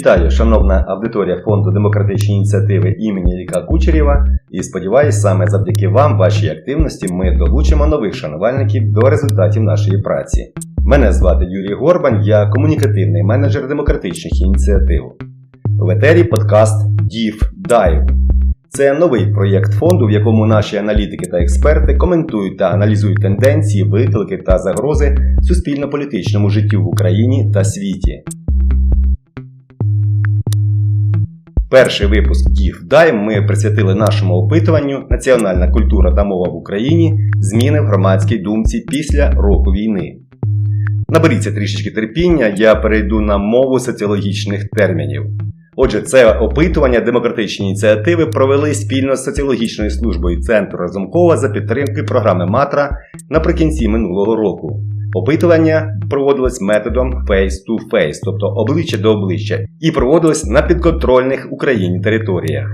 Вітаю, шановна аудиторія фонду демократичні ініціативи імені Ліка Кучерєва. І сподіваюсь, саме завдяки вам, вашій активності, ми долучимо нових шанувальників до результатів нашої праці. Мене звати Юрій Горбань, я комунікативний менеджер демократичних ініціатив. В етері подкаст Дів Дайв. Це новий проєкт фонду, в якому наші аналітики та експерти коментують та аналізують тенденції, виклики та загрози суспільно-політичному життю в Україні та світі. Перший випуск Дів Дайм ми присвятили нашому опитуванню Національна культура та мова в Україні зміни в громадській думці після року війни. Наберіться трішечки терпіння, я перейду на мову соціологічних термінів. Отже, це опитування демократичні ініціативи провели спільно з соціологічною службою Центру Разумкова за підтримки програми Матра наприкінці минулого року. Опитування проводилось методом face-to-face, тобто обличчя до обличчя, і проводилось на підконтрольних Україні територіях.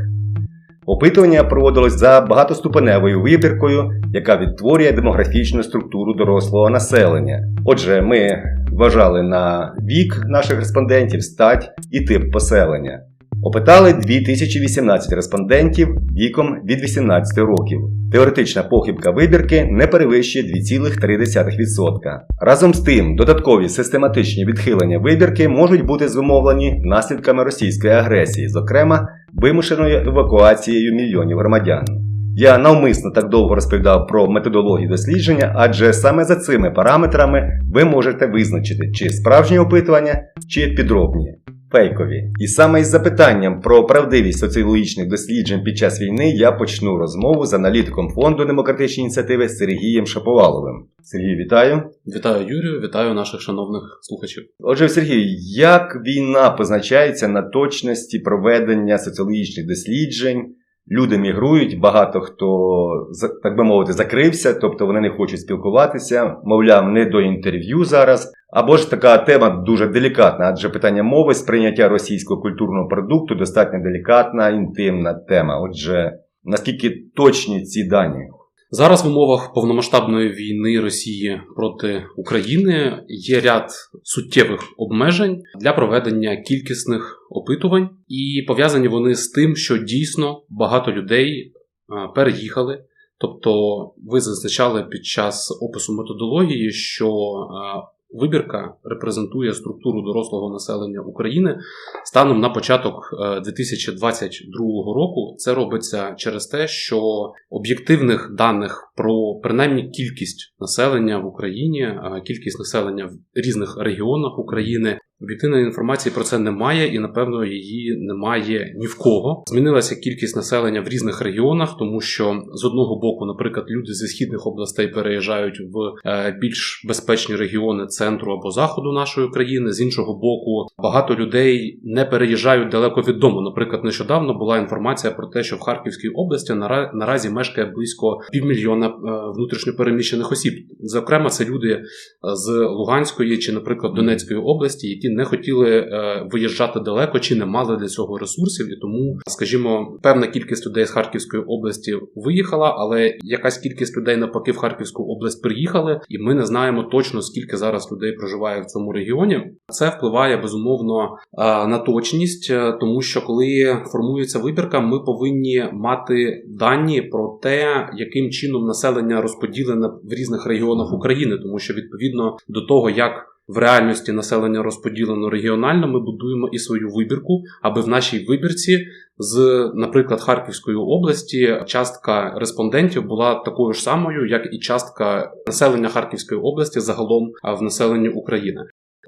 Опитування проводилось за багатоступеневою вибіркою, яка відтворює демографічну структуру дорослого населення. Отже, ми вважали на вік наших респондентів, стать і тип поселення. Опитали 2018 респондентів віком від 18 років. Теоретична похибка вибірки не перевищує 2,3%. Разом з тим, додаткові систематичні відхилення вибірки можуть бути зумовлені наслідками російської агресії, зокрема вимушеною евакуацією мільйонів громадян. Я навмисно так довго розповідав про методологію дослідження, адже саме за цими параметрами ви можете визначити, чи справжні опитування, чи підробні, фейкові. І саме із запитанням про правдивість соціологічних досліджень під час війни я почну розмову з аналітиком фонду демократичні ініціативи Сергієм Шаповаловим. Сергій, вітаю. Вітаю Юрію, вітаю наших шановних слухачів. Отже, Сергій, як війна позначається на точності проведення соціологічних досліджень? Люди мігрують, багато хто, так би мовити, закрився, тобто вони не хочуть спілкуватися, мовляв, не до інтерв'ю зараз. Або ж така тема дуже делікатна, адже питання мови сприйняття російського культурного продукту достатньо делікатна, інтимна тема. Отже, наскільки точні ці дані? Зараз в умовах повномасштабної війни Росії проти України є ряд суттєвих обмежень для проведення кількісних опитувань, і пов'язані вони з тим, що дійсно багато людей переїхали. Тобто, ви зазначали під час опису методології, що Вибірка репрезентує структуру дорослого населення України станом на початок 2022 року. Це робиться через те, що об'єктивних даних про принаймні кількість населення в Україні, кількість населення в різних регіонах України. Об'єктивної інформації про це немає, і напевно її немає ні в кого. Змінилася кількість населення в різних регіонах, тому що з одного боку, наприклад, люди зі східних областей переїжджають в е, більш безпечні регіони центру або заходу нашої країни. З іншого боку, багато людей не переїжджають далеко від дому. Наприклад, нещодавно була інформація про те, що в Харківській області наразі мешкає близько півмільйона е, внутрішньопереміщених осіб. Зокрема, це люди з Луганської чи, наприклад, Донецької області, які не хотіли е, виїжджати далеко чи не мали для цього ресурсів, і тому, скажімо, певна кількість людей з Харківської області виїхала, але якась кількість людей навпаки в Харківську область приїхали, і ми не знаємо точно скільки зараз людей проживає в цьому регіоні. Це впливає безумовно е, на точність, е, тому що коли формується вибірка, ми повинні мати дані про те, яким чином населення розподілене в різних регіонах України, тому що відповідно до того, як в реальності населення розподілено регіонально, ми будуємо і свою вибірку, аби в нашій вибірці з, наприклад, Харківської області частка респондентів була такою ж самою, як і частка населення Харківської області загалом в населенні України.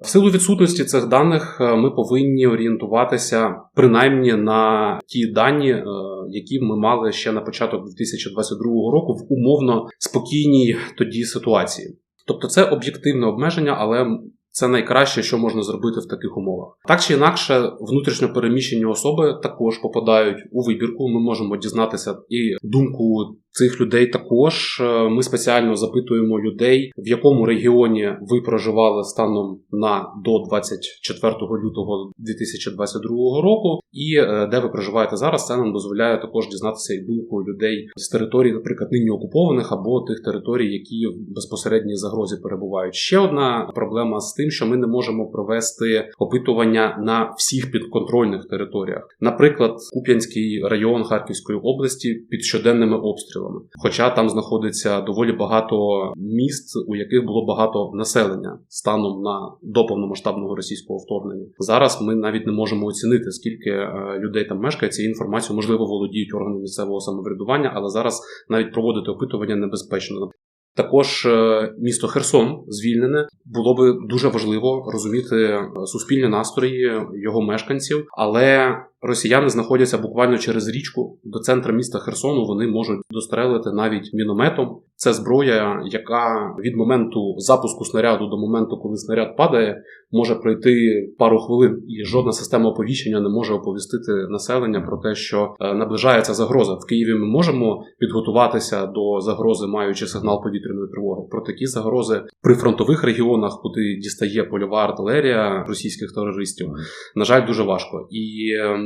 В силу відсутності цих даних е, ми повинні орієнтуватися принаймні на ті дані, е, які ми мали ще на початок 2022 року в умовно спокійній тоді ситуації. Тобто це об'єктивне обмеження, але це найкраще, що можна зробити в таких умовах. Так чи інакше, внутрішньо переміщені особи також попадають у вибірку. Ми можемо дізнатися і думку цих людей також е, ми спеціально запитуємо людей, в якому регіоні ви проживали станом на до 24 лютого 2022 року, і е, де ви проживаєте зараз. Це нам дозволяє також дізнатися і думку людей з територій, наприклад, нині окупованих або тих територій, які в безпосередній загрозі перебувають. Ще одна проблема з тим, що ми не можемо провести опитування на всіх підконтрольних територіях. Наприклад, Куп'янський район Харківської області під щоденними обстрілами, хоча там знаходиться доволі багато міст, у яких було багато населення станом на до повномасштабного російського вторгнення. Зараз ми навіть не можемо оцінити, скільки е, людей там мешкає. Цією інформацією можливо володіють органи місцевого самоврядування, але зараз навіть проводити опитування небезпечно. Також е, місто Херсон звільнене було би дуже важливо розуміти е, суспільні настрої його мешканців, але росіяни знаходяться буквально через річку до центра міста Херсону. Вони можуть дострелити навіть мінометом. Це зброя, яка від моменту запуску снаряду до моменту, коли снаряд падає, може пройти пару хвилин, і жодна система оповіщення не може оповістити населення про те, що е, наближається загроза. В Києві ми можемо підготуватися до загрози, маючи сигнал повітряної тривоги. Про такі загрози при фронтових регіонах, куди дістає польова артилерія російських терористів, на жаль, дуже важко. І е,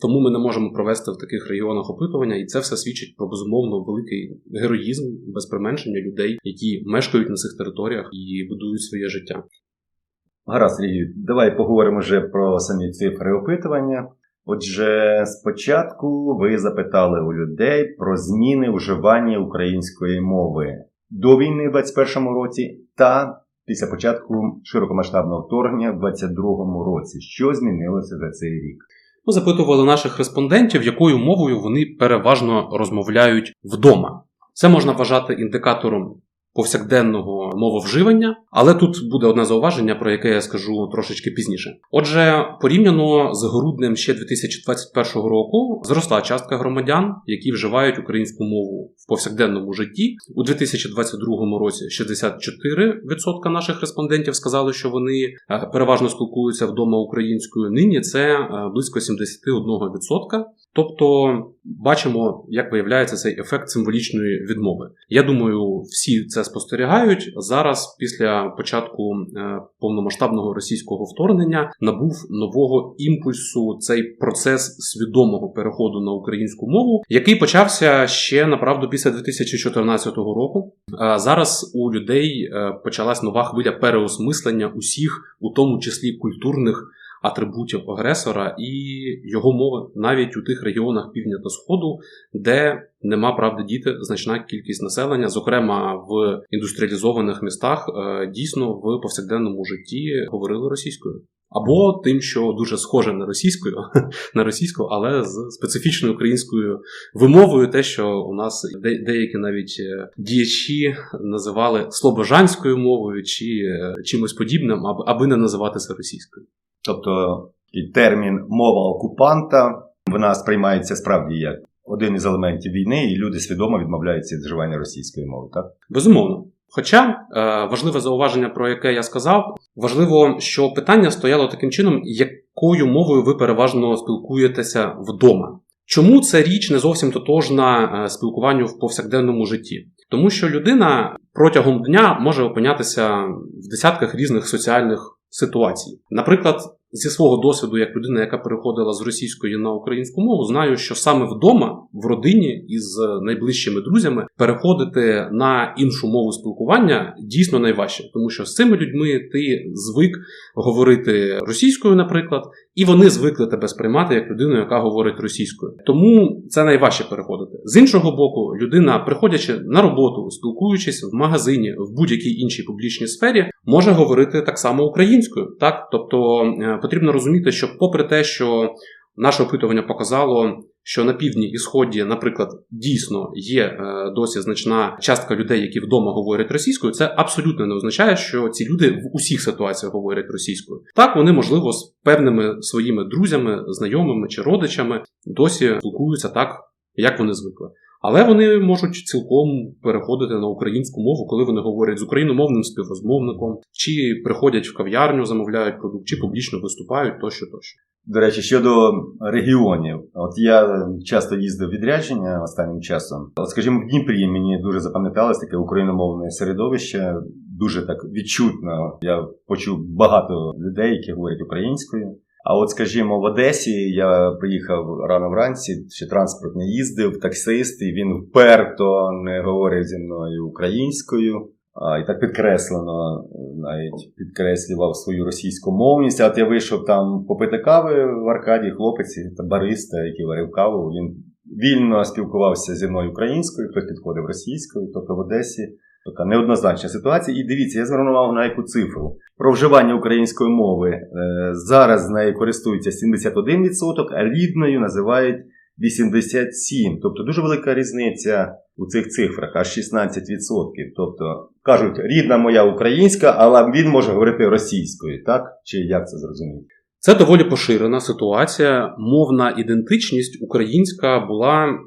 тому ми не можемо провести в таких регіонах опитування, і це все свідчить про безумовно великий героїзм без применшення людей, які мешкають на цих територіях і будують своє життя. Гаразд, Сергій, давай поговоримо вже про самі цифри опитування. Отже, спочатку ви запитали у людей про зміни вживання української мови до війни в 2021 році та після початку широкомасштабного вторгнення в 2022 році. Що змінилося за цей рік? Ми запитували наших респондентів, якою мовою вони переважно розмовляють вдома. Це можна вважати індикатором повсякденного мововживання, але тут буде одне зауваження, про яке я скажу трошечки пізніше. Отже, порівняно з груднем ще 2021 року зросла частка громадян, які вживають українську мову в повсякденному житті. У 2022 році 64% наших респондентів сказали, що вони е, переважно спілкуються вдома українською. Нині це е, близько 71%. Тобто бачимо, як виявляється цей ефект символічної відмови. Я думаю, всі це спостерігають зараз. Після початку е, повномасштабного російського вторгнення набув нового імпульсу цей процес свідомого переходу на українську мову, який почався ще направду після 2014 року. Зараз у людей е, почалась нова хвиля переосмислення усіх, у тому числі культурних атрибутів агресора і його мови навіть у тих регіонах півдня та сходу, де нема правди діти значна кількість населення, зокрема в індустріалізованих містах, е, дійсно в повсякденному житті говорили російською. Або тим, що дуже схоже на російською, на російську, але з специфічною українською вимовою, те, що у нас де- деякі навіть е, діячі називали слобожанською мовою чи е, чимось подібним, аби не називати це російською. Тобто термін мова окупанта вона сприймається справді як один із елементів війни, і люди свідомо відмовляються від вживання російської мови, так? Безумовно. Хоча е, важливе зауваження, про яке я сказав, важливо, що питання стояло таким чином, якою мовою ви переважно спілкуєтеся вдома. Чому ця річ не зовсім тотожна е, спілкуванню в повсякденному житті? Тому що людина протягом дня може опинятися в десятках різних соціальних ситуацій. Наприклад, зі свого досвіду, як людина, яка переходила з російської на українську мову, знаю, що саме вдома, в родині із найближчими друзями, переходити на іншу мову спілкування дійсно найважче, тому що з цими людьми ти звик говорити російською, наприклад, і вони звикли тебе сприймати як людину, яка говорить російською. Тому це найважче переходити. З іншого боку, людина, приходячи на роботу, спілкуючись в магазині, в будь-якій іншій публічній сфері, може говорити так само українською. Так, тобто е, потрібно розуміти, що, попри те, що наше опитування показало. Що на півдні і сході, наприклад, дійсно є е, досі значна частка людей, які вдома говорять російською, це абсолютно не означає, що ці люди в усіх ситуаціях говорять російською. Так вони, можливо, з певними своїми друзями, знайомими чи родичами досі спілкуються так, як вони звикли. Але вони можуть цілком переходити на українську мову, коли вони говорять з україномовним співрозмовником, чи приходять в кав'ярню, замовляють продукт, чи публічно виступають тощо тощо. До речі, щодо регіонів, от я часто їздив відрядження останнім часом. От, скажімо, в Дніпрі мені дуже запам'яталось таке україномовне середовище, дуже так відчутно. Я почув багато людей, які говорять українською. А от, скажімо, в Одесі я приїхав рано вранці, ще транспорт не їздив, таксист, і він вперто не говорив зі мною українською. А, і так підкреслено навіть підкреслював свою російську мовність. От я вийшов там попити кави в Аркадії, хлопець та бариста, який варив каву. Він вільно спілкувався зі мною українською, хтось підходив російською, тобто в Одесі. Така неоднозначна ситуація. І дивіться, я звернув на яку цифру. Про вживання української мови е, зараз нею користуються 71%, а рідною називають 87%. Тобто дуже велика різниця у цих цифрах, аж 16%. Тобто кажуть, рідна моя українська, але він може говорити російською, так? Чи як це зрозуміти? Це доволі поширена ситуація. Мовна ідентичність українська була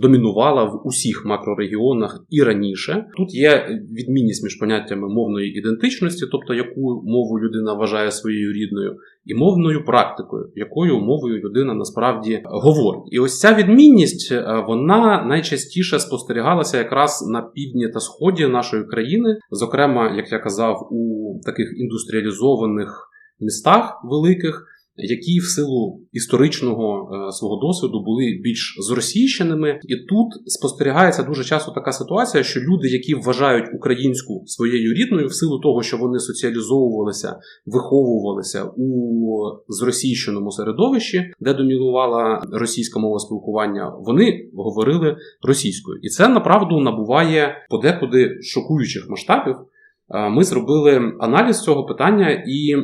домінувала в усіх макрорегіонах і раніше. Тут є відмінність між поняттями мовної ідентичності, тобто яку мову людина вважає своєю рідною, і мовною практикою, якою мовою людина насправді говорить. І ось ця відмінність е, вона найчастіше спостерігалася якраз на півдні та сході нашої країни, зокрема, як я казав, у таких індустріалізованих містах великих, які в силу історичного е, свого досвіду були більш зросійщеними. І тут спостерігається дуже часто така ситуація, що люди, які вважають українську своєю рідною, в силу того, що вони соціалізовувалися, виховувалися у зросійщеному середовищі, де домінувала російська мова спілкування, вони говорили російською, і це направду набуває подекуди шокуючих масштабів. Е, Ми зробили аналіз цього питання, і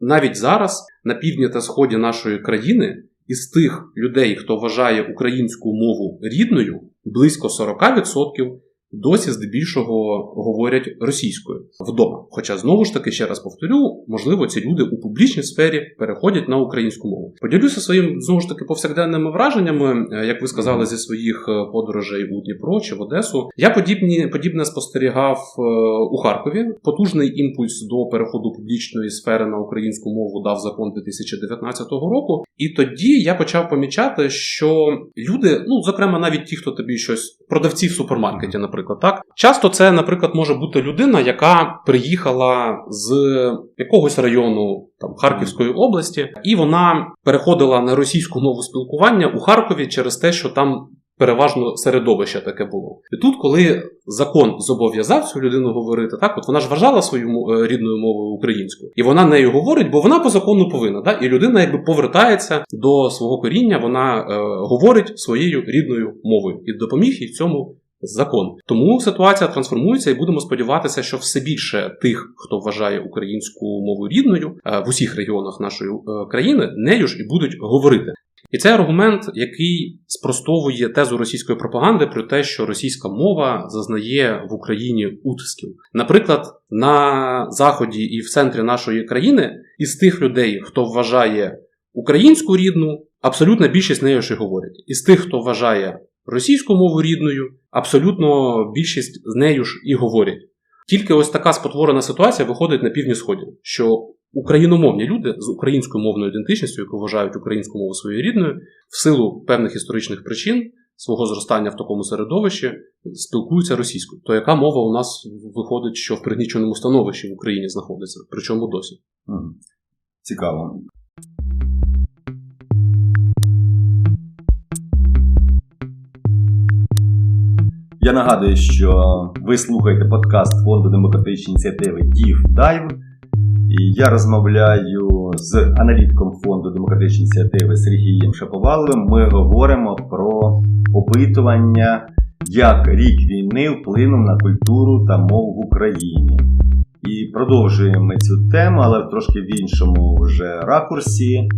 навіть зараз на півдні та сході нашої країни із тих людей, хто вважає українську мову рідною, близько 40% досі здебільшого говорять російською вдома. Хоча знову ж таки ще раз повторю, можливо, ці люди у публічній сфері переходять на українську мову. Поділюся своїм знову ж таки повсякденними враженнями, е, як ви сказали, зі своїх е, подорожей у Дніпро чи в Одесу. Я подібні подібне спостерігав е, у Харкові. Потужний імпульс до переходу публічної сфери на українську мову дав закон 2019 року. І тоді я почав помічати, що люди, ну зокрема, навіть ті, хто тобі щось продавці в супермаркеті, наприклад, так часто це, наприклад, може бути людина, яка приїхала з якогось району там Харківської області, і вона переходила на російську мову спілкування у Харкові через те, що там. Переважно середовище таке було. І тут, коли закон зобов'язав цю людину говорити, так от вона ж вважала свою е, рідною мовою українську, і вона нею говорить, бо вона по закону повинна. Да? І людина якби повертається до свого коріння, вона е, говорить своєю рідною мовою і допоміг їй в цьому закон. Тому ситуація трансформується, і будемо сподіватися, що все більше тих, хто вважає українську мову рідною е, в усіх регіонах нашої е, країни, нею ж і будуть говорити. І це аргумент, який спростовує тезу російської пропаганди про те, що російська мова зазнає в Україні утисків. Наприклад, на заході і в центрі нашої країни із тих людей, хто вважає українську рідну, абсолютна більшість нею ж і говорять. Із тих, хто вважає російську мову рідною, абсолютно більшість з нею ж і говорять. Тільки ось така спотворена ситуація виходить на півдні сході, що україномовні люди з українською мовною ідентичністю, які вважають українську мову своєю рідною, в силу певних історичних причин свого зростання в такому середовищі спілкуються російською. То яка мова у нас виходить, що в пригніченому становищі в Україні знаходиться? Причому досі? Цікаво. Я нагадую, що ви слухаєте подкаст Фонду демократичної ініціативи Дів Дайв. Я розмовляю з аналітиком фонду демократичної ініціативи Сергієм Шаповаловим. Ми говоримо про опитування, як рік війни вплинув на культуру та мову в Україні. І продовжуємо цю тему, але трошки в іншому вже ракурсі.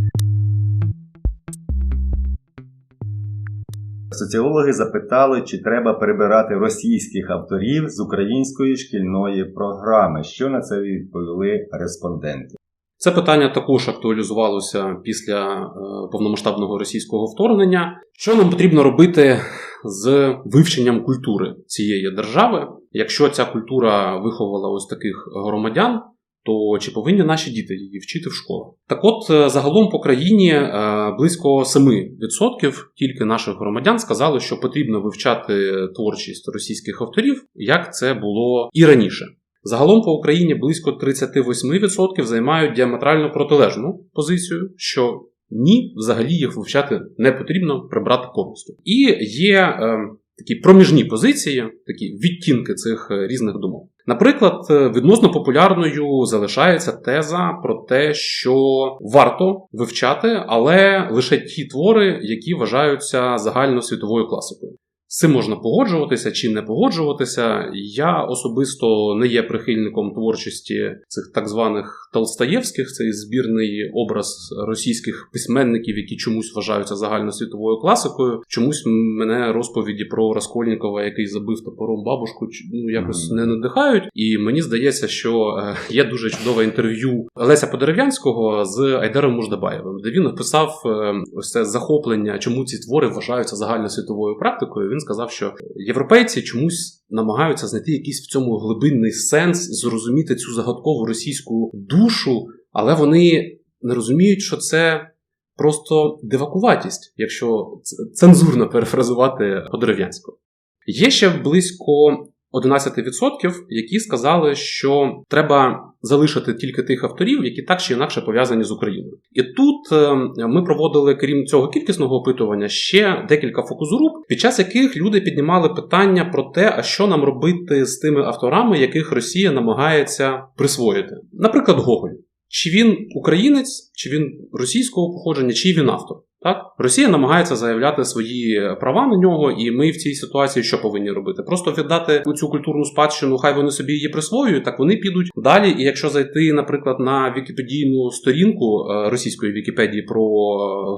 Соціологи запитали, чи треба перебирати російських авторів з української шкільної програми. Що на це відповіли респонденти? Це питання також актуалізувалося після е, повномасштабного російського вторгнення. Що нам потрібно робити з вивченням культури цієї держави? Якщо ця культура виховала ось таких громадян, то чи повинні наші діти її вчити в школах? Так от, е, загалом по країні е, близько 7% тільки наших громадян сказали, що потрібно вивчати творчість російських авторів, як це було і раніше. Загалом по Україні близько 38% займають діаметрально протилежну позицію, що ні, взагалі їх вивчати не потрібно прибрати повністю. І є е, такі проміжні позиції, такі відтінки цих е, різних думок. Наприклад, е, відносно популярною залишається теза про те, що варто вивчати, але лише ті твори, які вважаються загальносвітовою класикою. З цим можна погоджуватися чи не погоджуватися. Я особисто не є прихильником творчості цих так званих Толстаєвських, цей збірний образ російських письменників, які чомусь вважаються загальносвітовою класикою. Чомусь мене розповіді про Раскольнікова, який забив топором бабушку, ну якось не надихають. І мені здається, що е, є дуже чудове інтерв'ю Леся Подерев'янського з Айдером Муждабаєвим, де він написав е, ось це захоплення, чому ці твори вважаються загальносвітовою практикою. Він сказав, що європейці чомусь намагаються знайти якийсь в цьому глибинний сенс, зрозуміти цю загадкову російську душу, але вони не розуміють, що це просто дивакуватість, якщо цензурно перефразувати по-дерев'янську. Є ще близько 11%, які сказали, що треба залишити тільки тих авторів, які так чи інакше пов'язані з Україною. І тут е, ми проводили, крім цього кількісного опитування, ще декілька фокус-груп, під час яких люди піднімали питання про те, а що нам робити з тими авторами, яких Росія намагається присвоїти. Наприклад, Гоголь. Чи він українець, чи він російського походження, чи він автор. Так, Росія намагається заявляти свої права на нього, і ми в цій ситуації що повинні робити? Просто віддати цю культурну спадщину, хай вони собі її присвоюють, так вони підуть далі. І якщо зайти, наприклад, на вікіпедійну сторінку е, російської Вікіпедії про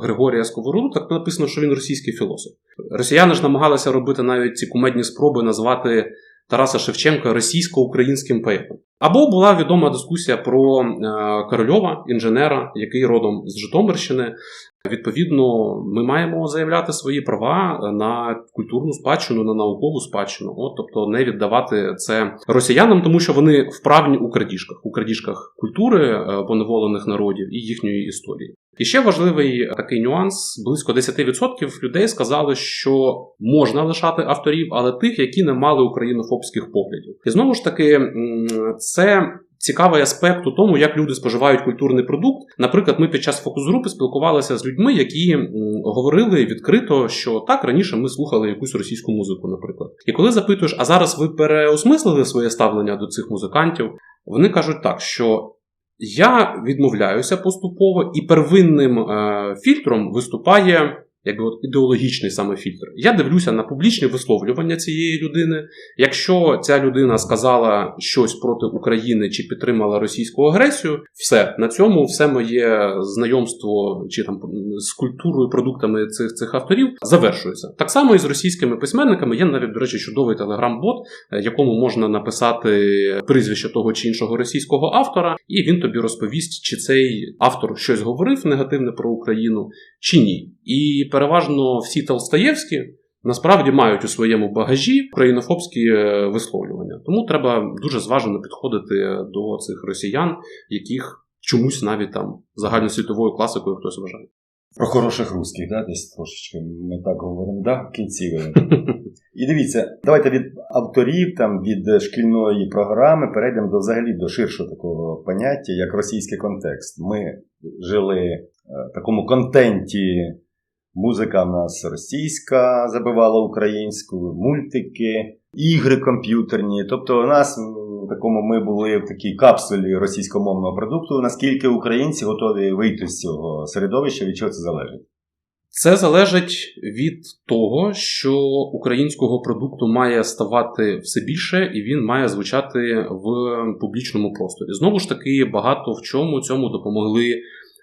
Григорія Сковороду, так написано, що він російський філософ. Росіяни ж намагалися робити навіть ці кумедні спроби назвати Тараса Шевченка російсько-українським поетом. Або була відома дискусія про е, Корольова, інженера, який родом з Житомирщини. Відповідно, ми маємо заявляти свої права на культурну спадщину, на наукову спадщину, От, тобто не віддавати це росіянам, тому що вони вправні у крадіжках, у крадіжках культури е, поневолених народів і їхньої історії. І ще важливий такий нюанс: близько 10% людей сказали, що можна лишати авторів, але тих, які не мали українофобських поглядів. І знову ж таки, це. Цікавий аспект у тому, як люди споживають культурний продукт. Наприклад, ми під час фокус-групи спілкувалися з людьми, які говорили відкрито, що так раніше ми слухали якусь російську музику, наприклад. І коли запитуєш, а зараз ви переосмислили своє ставлення до цих музикантів, вони кажуть так, що я відмовляюся поступово, і первинним е, фільтром виступає якби от ідеологічний саме фільтр. Я дивлюся на публічні висловлювання цієї людини. Якщо ця людина сказала щось проти України чи підтримала російську агресію, все на цьому все моє знайомство чи там з культурою, продуктами цих цих авторів завершується. Так само і з російськими письменниками. Є навіть, до речі, чудовий телеграм-бот, е, якому можна написати прізвище того чи іншого російського автора, і він тобі розповість, чи цей автор щось говорив негативне про Україну, чи ні. І переважно всі Толстаєвські насправді мають у своєму багажі українофобські е, висловлювання. Тому треба дуже зважено підходити до цих росіян, яких чомусь навіть там загальносвітовою класикою хтось вважає. Про хороших русських, да, десь трошечки ми так говоримо, да, в кінці. І дивіться, давайте від авторів, там, від шкільної програми перейдемо до взагалі до ширшого такого поняття, як російський контекст. Ми жили в такому контенті. Музика в нас російська забивала українську, мультики, ігри комп'ютерні. Тобто, у нас в такому ми були в такій капсулі російськомовного продукту. Наскільки українці готові вийти з цього середовища, від чого це залежить? Це залежить від того, що українського продукту має ставати все більше, і він має звучати в публічному просторі. Знову ж таки, багато в чому цьому допомогли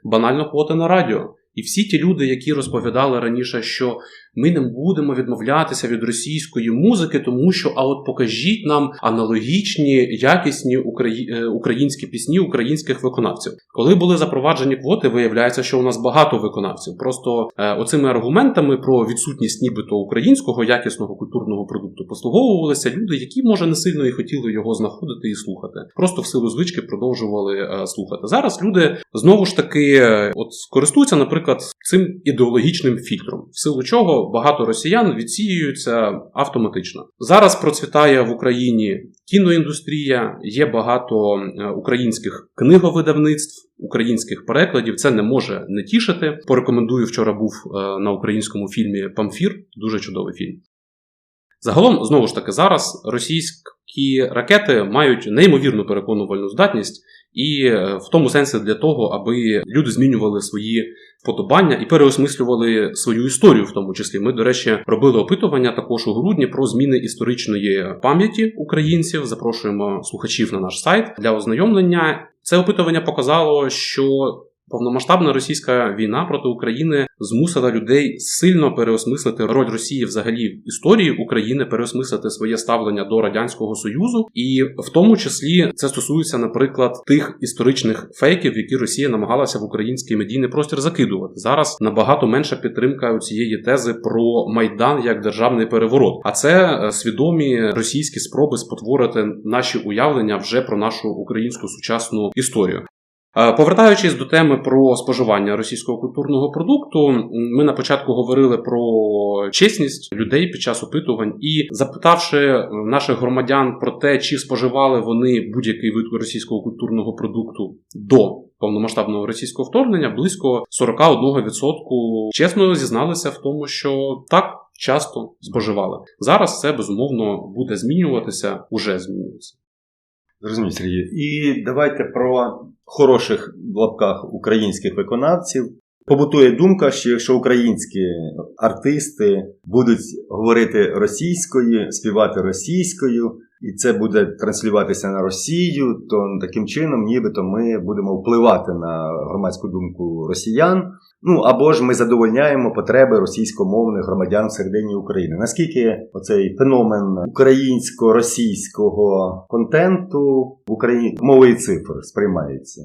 банально квоти на радіо. І всі ті люди, які розповідали раніше, що ми не будемо відмовлятися від російської музики, тому що а от покажіть нам аналогічні якісні е, українські пісні українських виконавців. Коли були запроваджені квоти, виявляється, що у нас багато виконавців. Просто е, оцими аргументами про відсутність нібито українського якісного культурного продукту послуговувалися люди, які може не сильно і хотіли його знаходити і слухати. Просто в силу звички продовжували е, слухати. Зараз люди знову ж таки от користуються, наприклад, цим ідеологічним фільтром, в силу чого багато росіян відсіюються автоматично. Зараз процвітає в Україні кіноіндустрія, є багато е, українських книговидавництв. Українських перекладів це не може не тішити. Порекомендую вчора був е, на українському фільмі Памфір. Дуже чудовий фільм. Загалом, знову ж таки, зараз російські ракети мають неймовірну переконувальну здатність, і е, в тому сенсі для того, аби люди змінювали свої вподобання і переосмислювали свою історію, в тому числі. Ми, до речі, робили опитування також у грудні про зміни історичної пам'яті українців. Запрошуємо слухачів на наш сайт для ознайомлення. Це опитування показало, що Повномасштабна російська війна проти України змусила людей сильно переосмислити роль Росії взагалі в історії України, переосмислити своє ставлення до радянського союзу, і в тому числі це стосується, наприклад, тих історичних фейків, які Росія намагалася в український медійний простір закидувати. Зараз набагато менша підтримка у цієї тези про майдан як державний переворот. А це е, свідомі російські спроби спотворити наші уявлення вже про нашу українську сучасну історію. Е, Повертаючись до теми про споживання російського культурного продукту, ми на початку говорили про чесність людей під час опитувань, і запитавши е, наших громадян про те, чи споживали вони будь-який вид російського культурного продукту до повномасштабного російського вторгнення, близько 41% чесно зізналися в тому, що так часто споживали. Зараз це безумовно буде змінюватися, уже змінюється. Зрозумів, Сергій. І давайте про хороших в лапках українських виконавців. Побутує думка, що якщо українські артисти будуть говорити російською, співати російською, і це буде транслюватися на Росію, то таким чином, нібито ми будемо впливати на громадську думку росіян. Ну або ж ми задовольняємо потреби російськомовних громадян всередині України. Наскільки оцей феномен українсько-російського контенту в Україні мовою цифр сприймається?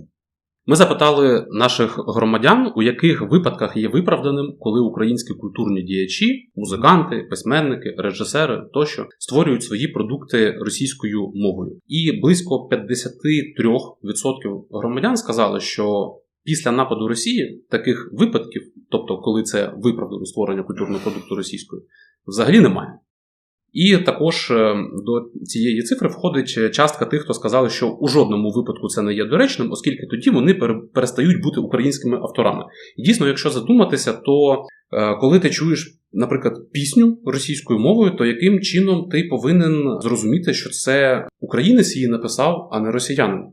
Ми запитали наших громадян, у яких випадках є виправданим, коли українські культурні діячі, музиканти, письменники, режисери тощо створюють свої продукти російською мовою. І близько 53% громадян сказали, що після нападу Росії таких випадків, тобто коли це виправдано створення культурного продукту російською, взагалі немає. І також е, до цієї цифри входить частка тих, хто сказали, що у жодному випадку це не є доречним, оскільки тоді вони пере- перестають бути українськими авторами. І дійсно, якщо задуматися, то е, коли ти чуєш, наприклад, пісню російською мовою, то яким чином ти повинен зрозуміти, що це українець її написав, а не росіянин?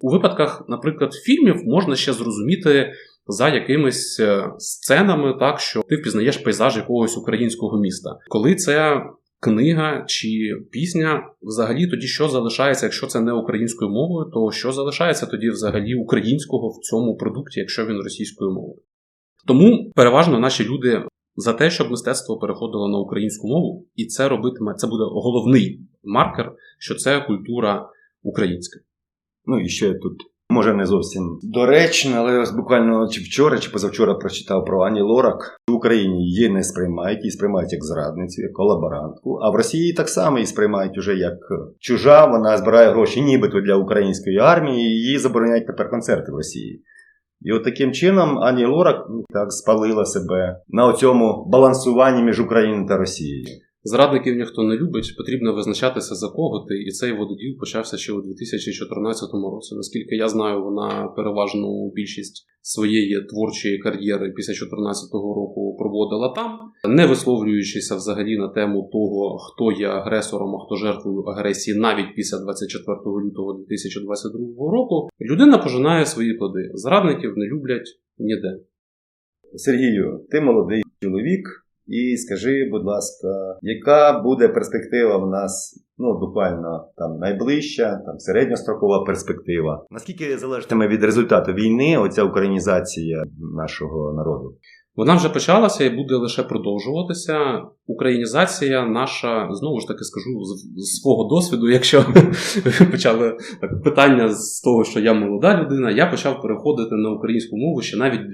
У випадках, наприклад, фільмів можна ще зрозуміти за якимись е, сценами, так що ти впізнаєш пейзаж якогось українського міста. Коли це книга чи пісня, взагалі тоді що залишається, якщо це не українською мовою, то що залишається тоді взагалі українського в цьому продукті, якщо він російською мовою? Тому переважно наші люди за те, щоб мистецтво переходило на українську мову, і це робитиме це буде головний маркер, що це культура українська. Ну і ще тут. Може, не зовсім доречно, але ось буквально чи вчора чи позавчора прочитав про Ані Лорак. В Україні її не сприймають, її сприймають як зрадницю, як колаборантку. А в Росії так само її сприймають уже як чужа. Вона збирає гроші нібито для української армії, і її забороняють тепер концерти в Росії. І от таким чином Ані Лорак ну, так спалила себе на цьому балансуванні між Україною та Росією. Зрадників ніхто не любить, потрібно визначатися за кого ти, і цей вододіл почався ще у 2014 році. Наскільки я знаю, вона переважну більшість своєї творчої кар'єри після 2014 року проводила там, не висловлюючися взагалі на тему того, хто є агресором, а хто жертвою агресії, навіть після 24 лютого 2022 року. Людина пожинає свої плоди. Зрадників не люблять ніде. Сергію, ти молодий чоловік, і скажи, будь ласка, яка буде перспектива в нас, ну буквально там найближча, там середньострокова перспектива? Наскільки залежатиме від результату війни оця українізація нашого народу? Вона вже почалася і буде лише продовжуватися. Українізація наша, знову ж таки скажу з, свого досвіду, якщо почали так, питання з того, що я молода людина, я почав переходити на українську мову ще навіть у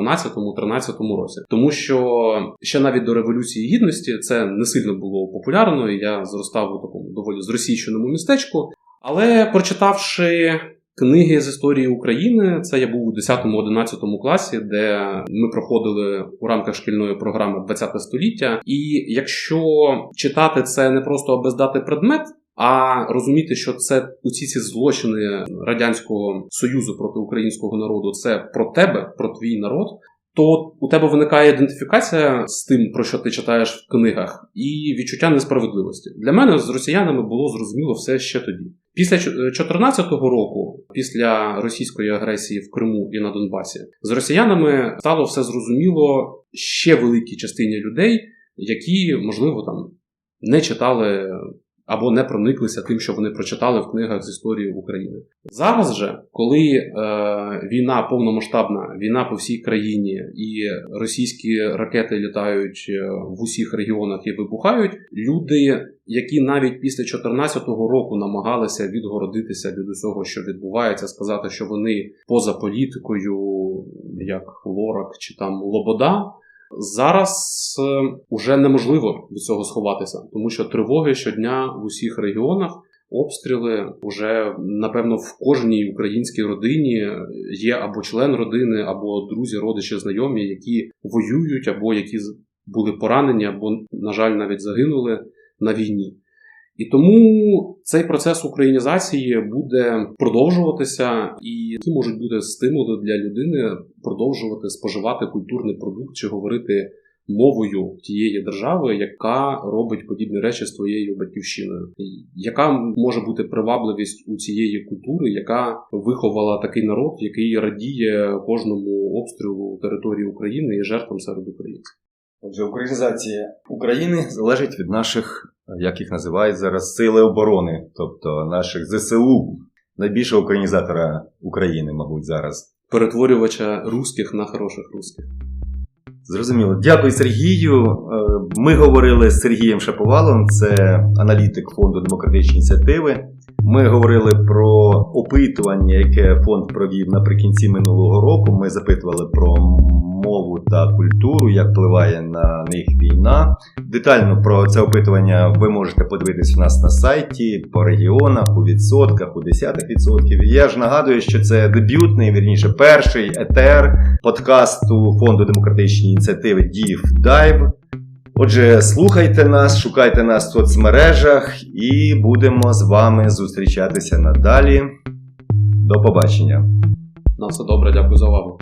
2012-2013 році. Тому що ще навіть до Революції Гідності це не сильно було популярно, і я зростав у такому доволі зросійщеному містечку. Але прочитавши книги з історії України, це я був у 10-11 класі, де ми проходили у рамках шкільної програми 20 століття. І якщо читати це не просто аби здати предмет. А розуміти, що це усі ці злочини радянського союзу проти українського народу, це про тебе, про твій народ. То у тебе виникає ідентифікація з тим, про що ти читаєш в книгах, і відчуття несправедливості. Для мене з росіянами було зрозуміло все ще тоді. Після 2014 року, після російської агресії в Криму і на Донбасі, з росіянами стало все зрозуміло ще великій частині людей, які, можливо, там не читали або не прониклися тим, що вони прочитали в книгах з історії України. Зараз же, коли е, війна повномасштабна, війна по всій країні, і російські ракети літають е, в усіх регіонах і вибухають, люди, які навіть після 2014 року намагалися відгородитися від усього, що відбувається, сказати, що вони поза політикою, як Лорак чи там Лобода. Зараз е, уже неможливо від цього сховатися, тому що тривоги щодня в усіх регіонах, обстріли вже напевно в кожній українській родині є або член родини, або друзі, родичі, знайомі, які воюють, або які були поранені, або, на жаль, навіть загинули на війні. І тому цей процес українізації буде продовжуватися, і які можуть бути стимули для людини продовжувати споживати культурний продукт чи говорити мовою тієї держави, яка робить подібні речі з твоєю батьківщиною, яка може бути привабливість у цієї культури, яка виховала такий народ, який радіє кожному обстрілу території України і жертвам серед українців. Отже, українізація України залежить від наших, як їх називають зараз, сили оборони, тобто наших ЗСУ, найбільшого українізатора України, мабуть, зараз. Перетворювача русських на хороших русських. Зрозуміло. Дякую, Сергію. Е, Ми говорили з Сергієм Шаповалом, це аналітик фонду демократичні ініціативи. Ми говорили про опитування, яке фонд провів наприкінці минулого року. Ми запитували про мову та культуру, як впливає на них війна. Детально про це опитування ви можете подивитись у нас на сайті, по регіонах, у відсотках, у десятих відсотків. Я ж нагадую, що це дебютний, вірніше, перший етер подкасту фонду демократичні ініціативи Deep Dive. Отже, слухайте нас, шукайте нас в соцмережах і будемо з вами зустрічатися надалі. До побачення. На все добре, дякую за увагу.